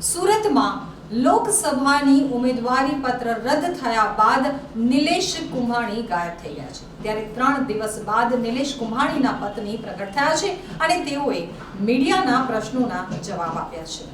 સુરતમાં લોકસભાની ઉમેદવારી પત્ર રદ થયા બાદ નિલેશ કુંભાણી ગાયબ થઈ ગયા છે. ત્યારે ત્રણ દિવસ બાદ નિલેશ કુંભાણીના પત્ની પ્રગટ થયા છે અને તેઓએ મીડિયાના પ્રશ્નોના જવાબ આપ્યા છે.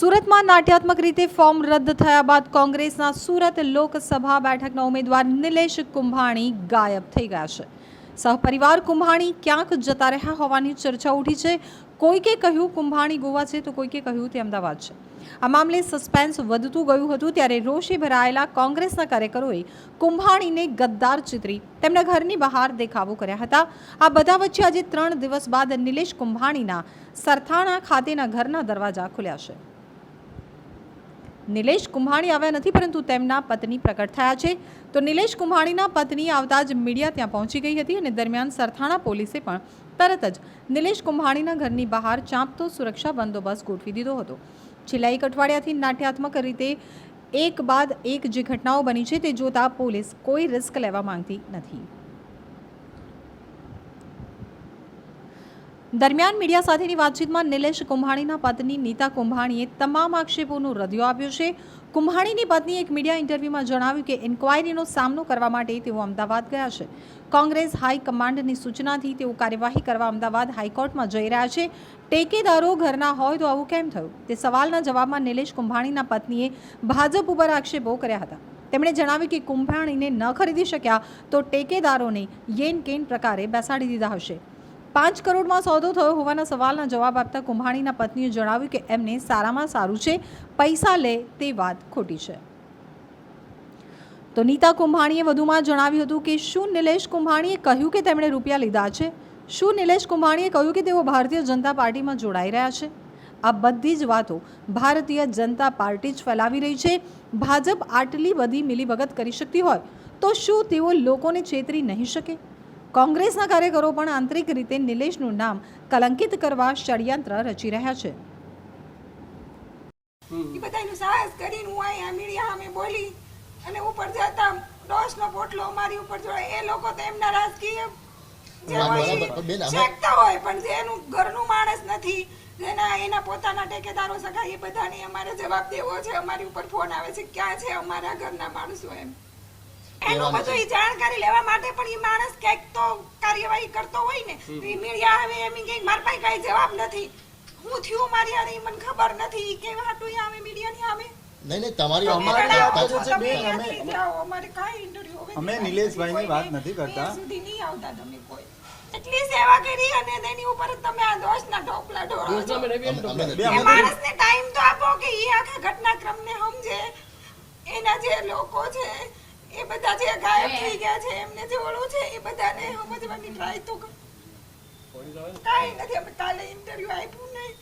સુરતમાં નાટ્યાત્મક રીતે ફોર્મ રદ થયા બાદ કોંગ્રેસના સુરત લોકસભા બેઠકના ઉમેદવાર નિલેશ કુંભાણી ગાયબ થઈ ગયા છે. સહપરિવાર કુંભાણી ક્યાંક જતા રહ્યા હોવાની ચર્ચા ઉઠી છે. કોઈકે કહ્યું, કુંભાણી ગોવા છે, તો કોઈકે કહ્યું, તે અમદાવાદ છે. આ મામલે સસ્પેન્સ વધતું ગયું હતું ત્યારે રોષે ભરાયેલા કોંગ્રેસના કાર્યકરોએ કુંભાણીને ગદ્દાર ચિતરી તેમના ઘરની બહાર દેખાવો કર્યા હતા. આ બધા વચ્ચે આજે ત્રણ દિવસ બાદ નિલેશ કુંભાણીના સરથાણા ખાતેના ઘરના દરવાજા ખુલ્યા છે. નિલેશ કુંભાણી આવ્યા નથી, પરંતુ તેમના પત્ની પ્રકટ થયા છે. તો નિલેશ કુંભાણીના પત્ની આવતા જ મીડિયા ત્યાં પહોંચી ગઈ હતી અને દરમિયાન સરથાણા પોલીસે પણ તરત જ નિલેશ કુંભાણીના ઘરની બહાર ચાંપતો સુરક્ષા બંદોબસ્ત ગોઠવી દીધો હતો. છેલ્લા એક અઠવાડિયાથી નાટ્યાત્મક રીતે એક બાદ એક જે ઘટનાઓ બની છે તે જોતા પોલીસ કોઈ રિસ્ક લેવા માંગતી નથી. દરમિયાન મીડિયા સાથેની વાતચીતમાં નિલેશ કુંભાણીના પત્ની નીતા કુંભાણીએ તમામ આક્ષેપોનો રદિયો આપ્યો છે. કુંભાણીની પત્નીએ એક મીડિયા ઇન્ટરવ્યૂમાં જણાવ્યું કે ઇન્ક્વાયરીનો સામનો કરવા માટે તેઓ અમદાવાદ ગયા છે. કોંગ્રેસ હાઈકમાન્ડની સૂચનાથી તેઓ કાર્યવાહી કરવા અમદાવાદ હાઈકોર્ટમાં જઈ રહ્યા છે. ટેકેદારો ઘરના હોય તો આવું કેમ થયું? તે સવાલના જવાબમાં નિલેશ કુંભાણીના પત્નીએ ભાજપ ઉપર આક્ષેપો કર્યા હતા. તેમણે જણાવ્યું કે કુંભાણીને ન ખરીદી શક્યા તો ટેકેદારોને યેન કેન પ્રકારે બેસાડી દીધા હશે. પાંચ કરોડમાં સોદો થયો હોવાના સવાલના જવાબ આપતા કુંભાણીના પત્નીએ જણાવ્યું કે એમને સારામાં સારું છે, પૈસા લે તે વાત ખોટી છે. તો નીતા કુંભાણીએ વધુમાં જણાવ્યું હતું કે શું નિલેશ કુંભાણીએ કહ્યું કે તેમણે રૂપિયા લીધા છે? શું નિલેશ કુંભાણીએ કહ્યું કે તેઓ ભારતીય જનતા પાર્ટીમાં જોડાઈ રહ્યા છે? આ બધી જ વાતો ભારતીય જનતા પાર્ટી જ ફેલાવી રહી છે. ભાજપ આટલી બધી મિલીભગત કરી શકતી હોય તો શું તેઓ લોકોને છેતરી નહીં શકે? કોંગ્રેસના કાર્યકરો પણ આંતરિક રીતે નિલેશનું નામ કલંકિત કરવા ષડયંત્ર રચી રહ્યા છે. એ બધાનું સાહસ કરીને હું અહીંયા મીડિયા સામે બોલી અને ઉપર જતા ડોસનો પોટલો મારી ઉપર જોડે એ લોકો તો એમના રાજકીય જે હોય. પણ શેકતા હોય પણ જેનું ઘરનું માણસ નથી જેના એના પોતાના ટેકેદારો સગા એ બધાને અમારે જવાબ દેવો છે. અમારી ઉપર ફોન આવે છે ક્યાં છે અમારા ઘરના માણસો એમ? એનું બધું ઈ જાણકારી લેવા માટે પણ ઈ માણસ ક્યાંક તો કાર્યવાહી કરતો હોય ને તો ઈ મીડિયા આવે એમ કે મારા પાસે કાંઈ જવાબ નથી. હું થયું મારી હારે મને ખબર નથી. ઈ કેવા હાટું ઈ આવે મીડિયાની આવે? નહીં નહીં તમારી તમે અમારી રડાવો વાત છો, છે તમે બેન, અમે અહીંયાથી જાઓ, અમારે કાંઈ interview હવે અમે નિલેશભાઈની વાત નથી કરતા. સુધી નહીં આવતા તમે કોઈ. એટલી સેવા કરી અને તેની ઉપર તમે આ દોષના ઢોકલા ઢોળો છો. માણસને ટાઈમ તો આપો કે ઈ આખા ઘટનાક્રમને સમજે. એના જે લોકો છે એ બધા જે ગાયબ થઈ ગયા છે એમને જે ઓળો છે એ બધાને સમજવાની ટ્રાય તો કરો. કાંઈ નથી અમે કાલે ઇન્ટરવ્યુ આપ્યું નહીં.